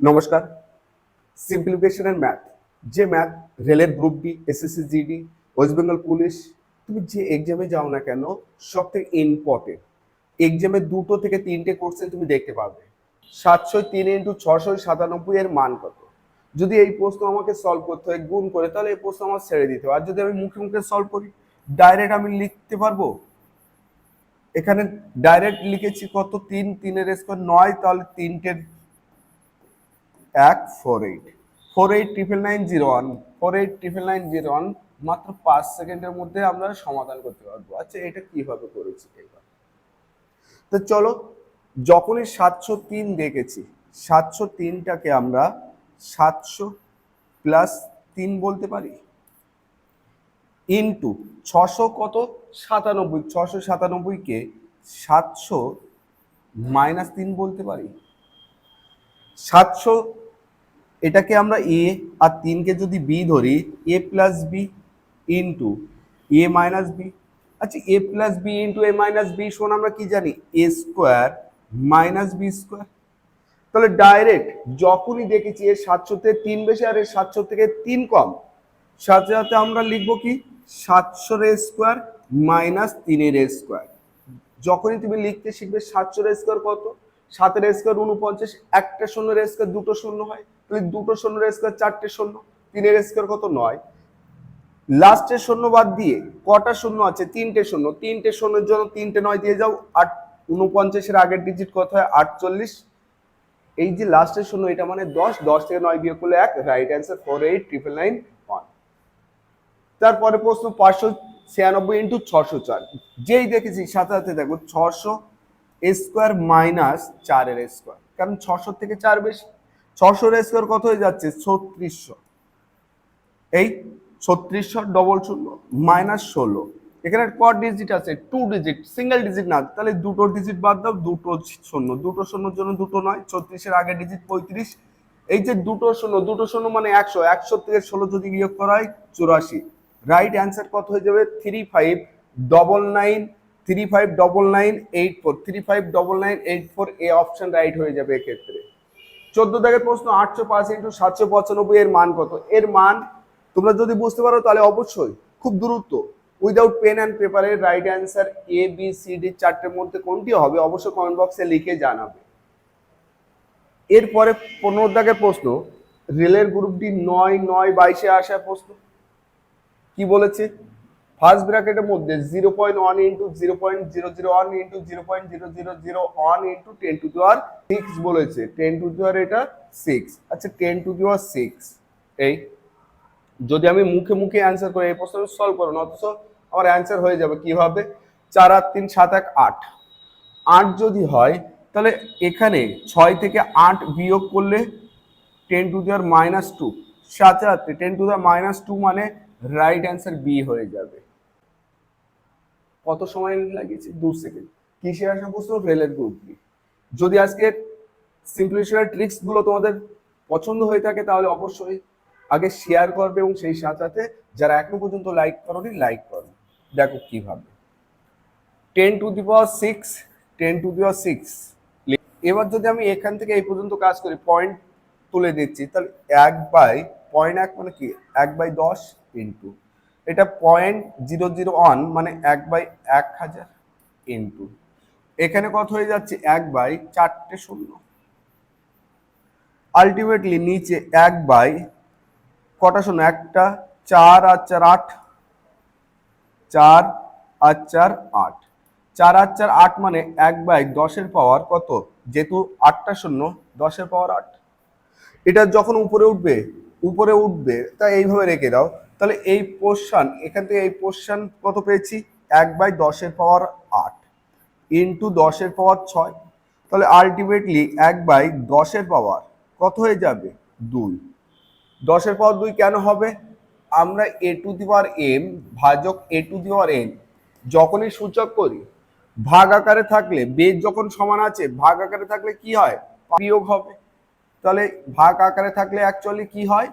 নমস্কার। সিম্পলিফিকেশনের ম্যাথ যে ম্যাথ রেলের group D SSC GD West Bengal police তুমি যে এক্সামে যাও না কেন সব থেকে ইম্পর্টেন্ট এক্সামে দুটো থেকে তিনটে কোশ্চেন তুমি দেখতে পাবে। সাতশো তিন ইন্টু ছশো সাতানব্বই এর মান কত? যদি এই প্রশ্ন আমাকে সলভ করতে হয়, গুণ করে, তাহলে এই প্রশ্ন আমার ছেড়ে দিতে হবে। আর যদি আমি মুখে মুখে সলভ করি ডাইরেক্ট আমি লিখতে পারব? এখানে ডাইরেক্ট লিখেছি কত? তিন, তিনের স্কোয়ার নয়, তাহলে তিনটের এক four eight four eight triple nine zero one four eight triple nine zero one মাত্র পাঁচ সেকেন্ডের মধ্যে আমরা সমাধান করতে পারব। আচ্ছা এটা কীভাবে করেছি এবার? তো চলো, যখনই সাতশো তিন দেখেছি, সাতশো তিনটাকে আমরা সাতশো প্লাস তিন বলতে পারি? ইন্টু ছশো কত? সাতানব্বই। ছশো সাতানব্বইকে সাতশো মাইনাস তিন বলতে পারি? সাতশো এটাকে আমরা এ আর তিনকে যদি বি ধরি A plus B into A minus B আচ্ছা A plus B into A minus B শোন, আমরা কি জানি? A square minus B square তাহলে ডাইরেক্ট যখনই দেখেছি এর সাতশো থেকে তিন বেশি আর এর সাতশো থেকে তিন কম, সাথে সাথে আমরা লিখব কি? সাতশোর স্কোয়ার মাইনাস তিনের স্কোয়ার যখনই তুমি লিখতে শিখবে সাতশোর স্কোয়ার কত? সাতের স্কোয়ার উনপঞ্চাশ একটা শূন্যের স্কোয়ার দুটো শূন্য হয়। তাহলে দুটো শূন্যের স্কোয়ার চারটে শূন্য, তিনের স্কোয়ার কত? নয়। লাস্টের শূন্য বাদ দিয়ে কটা শূন্য আছে? তিনটে শূন্য। তিনটে শূন্যের জন্য তিনটে নয় দিয়ে যাও। আট উনপঞ্চাশের আগের ডিজিট কত হয়? আটচল্লিশ। এই যে লাস্টের শূন্য, এটা মানে দশ। দশ থেকে নয় বিয়োগ করলে এক। Right answer four eight triple nine one তারপরে প্রশ্ন পাঁচশো ছিয়ানব্বই ইন্টু ছশো চার। যেই দেখেছি, সাথে সাথে দেখো, ছশো স্কোয়ার মাইনাস চারের স্কোয়ার কারণ ছশো থেকে চার বেশি। ছশোর স্কোয়ার কত হয়ে যাচ্ছে? ছত্রিশশো। এই ছত্রিশশো ডবল শূন্য মাইনাস ষোলো। এখানে ক ডিজিট আছে টু ডিজিট সিঙ্গেল ডিজিট না, তাহলে দুটো ডিজিট বাদ দাও, দুটো শূন্য। দুটো শূন্যর জন্য দুটো নয়, ছত্রিশের আগে ডিজিট পঁয়ত্রিশ। এই যে দুটো শূন্য দুটো শূন্য মানে একশো একশো থেকে ষোলো যদি বিয়োগ করা হয়, চুরাশি। রাইট অ্যান্সার কত হয়ে যাবে? Three five double nine three five double nine eight four three five double nine eight four A option right হয়ে যাবে এক্ষেত্রে। চোদ্দ দাগের প্রশ্ন, আটশো পাঁচ ইন্টু সাতশো পঁচানব্বই এর মান কত? এর মান তোমরা যদি বুঝতে পারো তাহলে অবশ্যই খুব দ্রুত উইদাউট পেন অ্যান্ড পেপারের right answer A B C D চারটের মধ্যে কোনটি হবে অবশ্যই কমেন্ট বক্সে লিখে জানাবে। এরপরে পনেরো দাগের প্রশ্ন রেলের গ্রুপটি নয় নয়, বাইশে আসা প্রশ্ন। কি বলেছে? ফার্স্ট ব্র্যাকেটের মধ্যে zero point one into zero point zero zero one into zero point zero zero zero one into ten to R six বলেছে। টেন টু আর এটা সিক্স আচ্ছা টেন টু আর সিক্স এই, যদি আমি মুখে মুখে অ্যান্সার করি, এই প্রশ্ন সলভ করো না অথচ আমার অ্যান্সার হয়ে যাবে কীভাবে? চার আট তিন সাত এক আট। আট যদি হয়, তাহলে এখানে ছয় থেকে আট বিয়োগ করলে ten to the power minus two সাথে সাথে ten to the power minus two মানে রাইট অ্যান্সার বি হয়ে যাবে। কত সময় লাগিয়েছে? দু সেকেন্ড। কিসে আসা প্রশ্ন রেলের গ্রুপ বি যদি আজকে সিম্পলিফিকেশনের ট্রিক্সগুলো তোমাদের পছন্দ হয়ে থাকে, তাহলে অবশ্যই আগে শেয়ার করবে এবং সেই সাথে সাথে যারা এখনও পর্যন্ত লাইক করোনি লাইক করো। দেখো কীভাবে ten to the power six ten to the power six এবার যদি আমি এখান থেকে এই পর্যন্ত কাজ করি পয়েন্ট তুলে দিচ্ছি, তাহলে এক বাই পয়েন্ট এক মানে কি? এক বাই দশ ইন্টু এটা পয়েন্ট জিরো জিরো ওয়ান মানে এক বাই এক হাজার ইন্টু এখানে কত হয়ে যাচ্ছে? এক বাই চারটে শূন্য। আলটিমেটলি নিচে এক বাই কটা শূন্য? একটা, চার আর চার আট। চার আর চার আট। চার আর চার আট মানে এক বাই দশের পাওয়ার কত? যেহেতু আটটা শূন্য, দশের পাওয়ার আট। এটা যখন উপরে উঠবে উপরে উঠবে, তা এইভাবে রেখে দাও। তাহলে এই পোর্শন এখান থেকে এই পোর্শন কত পেয়েছি? এক বাই দশের পাওয়ার আট ইন্টু দশের পাওয়ার ছয়। তাহলে আলটিমেটলি এক বাই দশের পাওয়ার কত হয়ে যাবে? দুই। দশের পাওয়ার দুই কেন হবে? আমরা এ টু দি পাওয়ার এম ভাজক এ টু দি পাওয়ার এন যখনই সূচক করি, ভাগ আকারে থাকলে বেদ যখন সমান আছে, ভাগ আকারে থাকলে কি হয়? বিয়োগ হবে। তাহলে ভাগ আকারে থাকলে অ্যাকচুয়ালি কি হয়?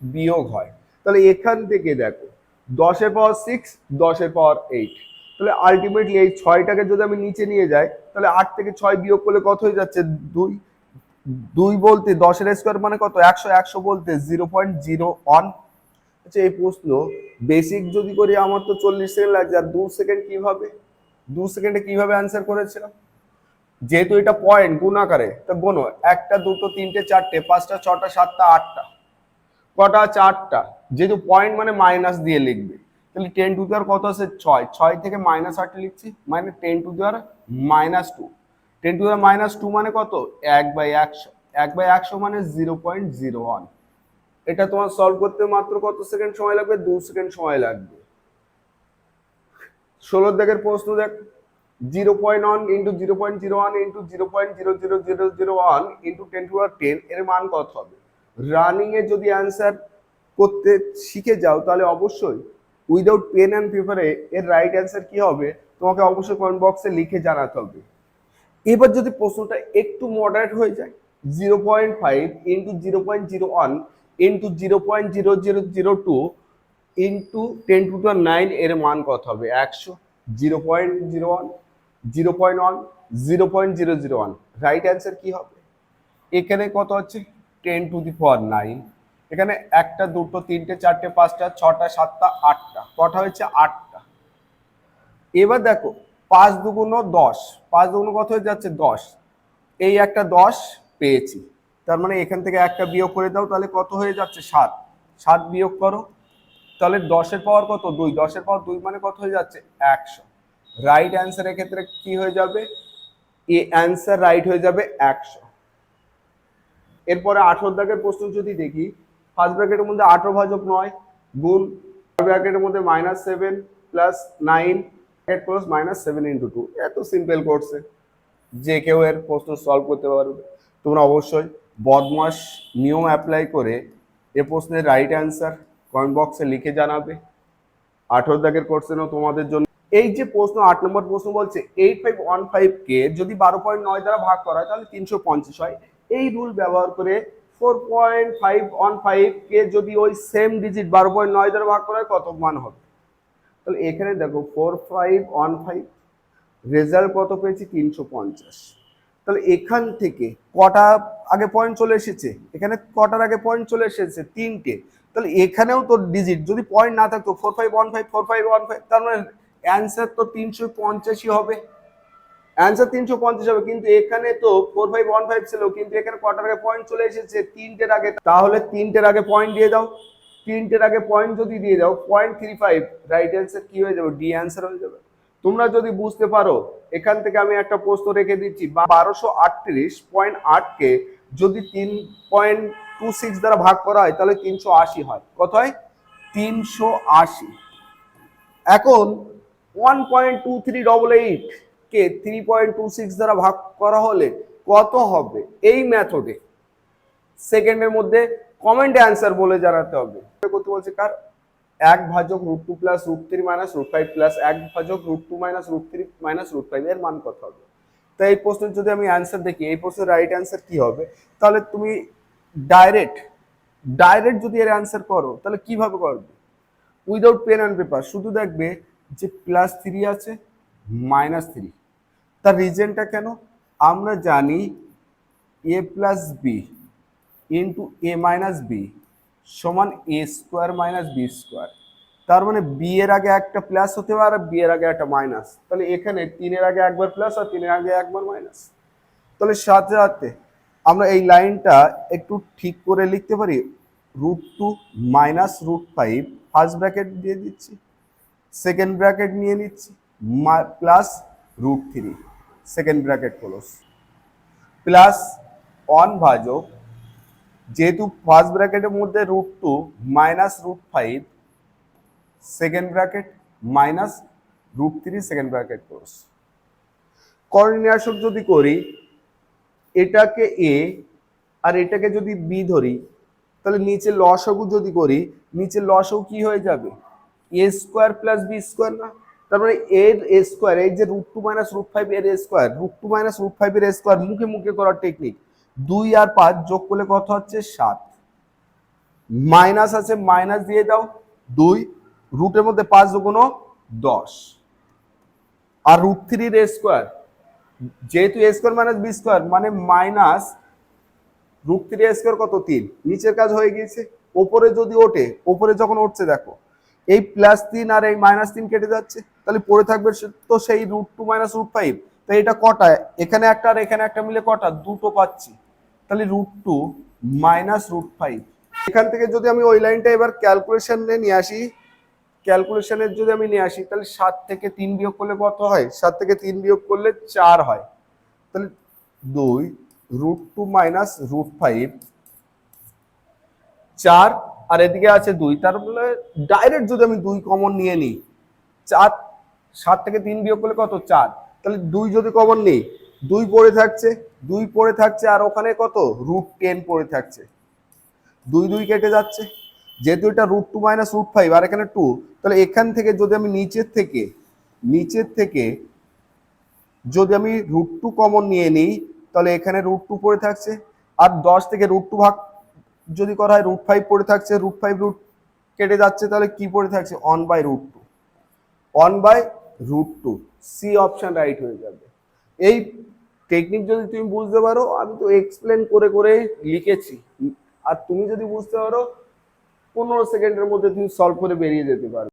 বিয়োগ হয়। তাহলে এখান থেকে দেখো, দশের পাওয়ার সিক্স দশের পাওয়ার এইট তাহলে আলটিমেটলি এই ছয়টাকে যদি আমি নিচে নিয়ে যাই, তাহলে আট থেকে ছয় বিয়োগ করলে কত হয়ে যাচ্ছে? দুই। দুই বলতে দশের স্কোয়ার মানে কত? একশো একশো বলতে জিরো পয়েন্ট জিরো ওয়ান আচ্ছা এই প্রশ্ন বেসিক যদি করি, আমার তো চল্লিশ সেকেন্ড লাগছে, আর দু সেকেন্ড কীভাবে? দু সেকেন্ডে কীভাবে অ্যান্সার করেছিলাম? যেহেতু এটা পয়েন্ট গুণ আকারে, তো গোনো, একটা, দুটো, তিনটে, চারটে, পাঁচটা, ছটা, সাতটা, আটটা। কটা আটটা। যেহেতু পয়েন্ট মানে মাইনাস দিয়ে লিখবে, তাহলে টেন টু দেওয়ার কত আছে? ছয়। ছয় থেকে মাইনাস আট লিখছি মানে ten to the power minus two ten to the power minus two মানে কত? এক বাই একশো। এক বাই একশো মানে জিরো পয়েন্ট জিরো ওয়ান এটা তোমার সলভ করতে মাত্র কত সেকেন্ড সময় লাগবে? দু সেকেন্ড সময় লাগবে। ষোলো দেখের প্রশ্ন দেখ। Zero point one into zero point zero one into zero point zero zero zero zero one into ten to ten এর মান কত হবে? রানিং এ যদি অ্যান্সার করতে শিখে যাও, তাহলে অবশ্যই উইদাউট পেন অ্যান্ড পেপারে এর রাইট অ্যান্সার কি হবে? তোমাকে অবশ্যই কমেন্ট বক্সে লিখে জানাতে হবে। এবার যদি প্রশ্নটা একটু মডারেট হয়ে যায়, zero point five into zero point zero one into zero point zero zero zero two into ten to two nine এর মান কত হবে? একশো, zero point zero one zero point one, zero point zero zero one. Right answer কি হবে? এখানে কত হচ্ছে? Ten to the power nine. এখানে একটা, দুটো, তিনটে, চারটে, পাঁচটা, ছটা, সাতটা, আটটা। কটা হয়েছে? আটটা। এবার দেখো, পাঁচ দুগুণ দশ। পাঁচ দুগুণ কত হয়ে যাচ্ছে? দশ। এই একটা দশ পেয়েছি। তার মানে এখান থেকে একটা বিয়োগ করে দাও, তাহলে কত হয়ে যাচ্ছে? সাত। সাত বিয়োগ করো। তাহলে দশের পাওয়ার কত? দুই। দশের পাওয়ার দুই মানে কত হয়ে যাচ্ছে? একশো। রাইট অ্যান্সারের ক্ষেত্রে কি হয়ে যাবে? এ অ্যান্সার রাইট হয়ে যাবে একশো। এরপরে আঠেরো দাগের প্রশ্ন যদি দেখি ফার্স্ট ব্র্যাকেটের মধ্যে আঠেরো ভাজক নয়, গুণ ব্র্যাকেটের মধ্যে minus seven plus nine plus minus seven into two এত সিম্পল করছে যে কেউ এর প্রশ্ন সলভ করতে পারবে। তোমরা অবশ্যই বদমাস নিয়ম অ্যাপ্লাই করে এ প্রশ্নের রাইট অ্যান্সার কমেন্ট বক্সে লিখে জানাবে। আঠেরো দাগের কোশ্চেনও তোমাদের জন্য। এই যে প্রশ্ন, আট নম্বর প্রশ্ন বলছে এইট ফাইভ ওয়ান ফাইভ কে যদি বারো পয়েন্ট নয় দ্বারা ভাগ করা হয়, তাহলে তিনশো পঞ্চাশ হয়। এই রুল ব্যবহার করে four point five one five কে যদি ওই সেম ডিজিট বারো পয়েন্ট নয় দ্বারা ভাগ করা হয়, কত মান হবে? তাহলে এখানে দেখো four five one five result কত পেয়েছি? তিনশো পঞ্চাশ। তাহলে এখান থেকে কটা আগে পয়েন্ট চলে এসেছে? এখানে কটার আগে পয়েন্ট চলে এসেছে? তিনটে। তাহলে এখানেও তোর ডিজিট যদি পয়েন্ট না থাকতো four five one five four five one five তার মানে অ্যান্সার তো তিনশো পঞ্চাশই হবে। অ্যান্সার তিনশো পঞ্চাশ হবে, কিন্তু এখানে তো ফোর ফাইভ ওয়ান ফাইভ ছিল, কিন্তু এখানে কটার আগে পয়েন্ট চলে এসেছে তিনটের আগে। তাহলে তিনটের আগে পয়েন্ট দিয়ে দাও। তিনটের আগে পয়েন্ট যদি দিয়ে দাও point three five right answer কি হয়ে যাবে? ডি অ্যান্সার হয়ে যাবে। তোমরা যদি বুঝতে পারো, এখান থেকে আমি একটা প্রশ্ন রেখে দিচ্ছি। বারোশো আটত্রিশ পয়েন্ট আটকে যদি তিন পয়েন্ট টু সিক্স দ্বারা ভাগ করা হয়, তাহলে তিনশো আশি হয়। কত হয়? তিনশো আশি। এখন one point two three double eight কে থ্রি পয়েন্ট টু সিক্স দ্বারা ভাগ করা হলে কত হবে? এই মেথডে সেকেন্ডের মধ্যে কমেন্টে অ্যান্সার বলে জানাতে হবে। করতে বলছে কার? এক ভাজক root two plus root three minus root five plus এক ভাজক root two minus root three minus root five এর মান কত হবে? তাই এই প্রশ্নের যদি আমি অ্যান্সার দেখি, এই প্রশ্নের রাইট অ্যান্সার কি হবে? তাহলে তুমি ডাইরেক্ট ডাইরেক্ট যদি এর অ্যান্সার করো, তাহলে কীভাবে করবে? উইদাউট পেন অ্যান্ড পেপার শুধু দেখবে যে প্লাস থ্রি আছে মাইনাস থ্রি তার রিজনটা কেন? আমরা জানি A plus B into A minus B সমান A square minus B square তার মানে বি এর আগে একটা প্লাস হতে পারে আর বি এর আগে একটা মাইনাস তাহলে এখানে তিনের আগে একবার প্লাস আর তিনের আগে একবার মাইনাস তাহলে সাথে সাথে আমরা এই লাইনটা একটু ঠিক করে লিখতে পারি root two minus root five first bracket দিয়ে দিচ্ছি। সেকেন্ড ব্র্যাকেট নিয়ে নিচ্ছি। Plus root three second bracket close plus one ভাজক। যেহেতু ফার্স্ট ব্র্যাকেটের মধ্যে root two minus root five second bracket minus root three second bracket close করণীয়াসক যদি করি, এটাকে এ আর এটাকে যদি বি ধরি, তাহলে নিচে লসগু যদি করি, নিচে লসগু কি হয়ে যাবে? A square plus B square না? তার মানে এর এ স্কোয়ার এই যে root two minus root five এর square root two minus root five এর স্কোয়ার মুখে মুখে করার টেকনিক দুই আর পাঁচ যোগ করলে কত হচ্ছে? সাত। মাইনাস আছে মাইনাস দিয়ে দাও, দুই রুটের মধ্যে পাঁচ দুগুণ দশ। আর রুট থ্রির স্কোয়ার যেহেতু A square minus B square মানে মাইনাস রুট থ্রি স্কোয়ার কত? তিন। নিচের কাজ হয়ে গিয়েছে, ওপরে যদি ওঠে, ওপরে যখন উঠছে দেখো এই প্লাস তিন আর এই মাইনাস তিন কেটে যাচ্ছে। তাহলে পড়ে থাকবে তো সেই root two minus root five তো এটা কটা? এখানে একটা আর এখানে একটা মিলে কটা? দুটো পাচ্ছি। তাহলে root two minus root five এখান থেকে যদি আমি ওই লাইনটা এবার ক্যালকুলেশনে নিয়ে আসি ক্যালকুলেশনের যদি আমি নিয়ে আসি, তাহলে সাত থেকে তিন বিয়োগ করলে কত হয়? সাত থেকে তিন বিয়োগ করলে চার হয়। তাহলে দুই root two minus root five চার আর এদিকে আছে দুই, তার ফলে ডাইরেক্ট যদি আমি দুই কমন নিয়ে নিই, চার, সাত থেকে তিন বিয়োগ করলে কত? চার। তাহলে দুই যদি কমন নিই, দুই পড়ে থাকছে, দুই পড়ে থাকছে, আর ওখানে কত? রুট টেন পড়ে থাকছে। দুই দুই কেটে যাচ্ছে। যেহেতু এটা root two minus root five আর এখানে টু তাহলে এখান থেকে যদি আমি নিচের থেকে নিচের থেকে যদি আমি রুট টু কমন নিয়ে নিই, তাহলে এখানে রুট টু পড়ে থাকছে, আর দশ থেকে রুট টু ভাগ যদি করা হয় রুট ফাইভ পড়ে থাকছে রুট ফাইভ রুট কেটে যাচ্ছে, তাহলে কি পড়ে থাকছে? One by root two one by root two C option right হয়ে যাবে। এই টেকনিক যদি তুমি বুঝতে পারো, আমি তো এক্সপ্লেন করে করে লিখেছি। আর তুমি যদি বুঝতে পারো, পনেরো সেকেন্ডের মধ্যে তুমি সলভ করে বেরিয়ে যেতে পারো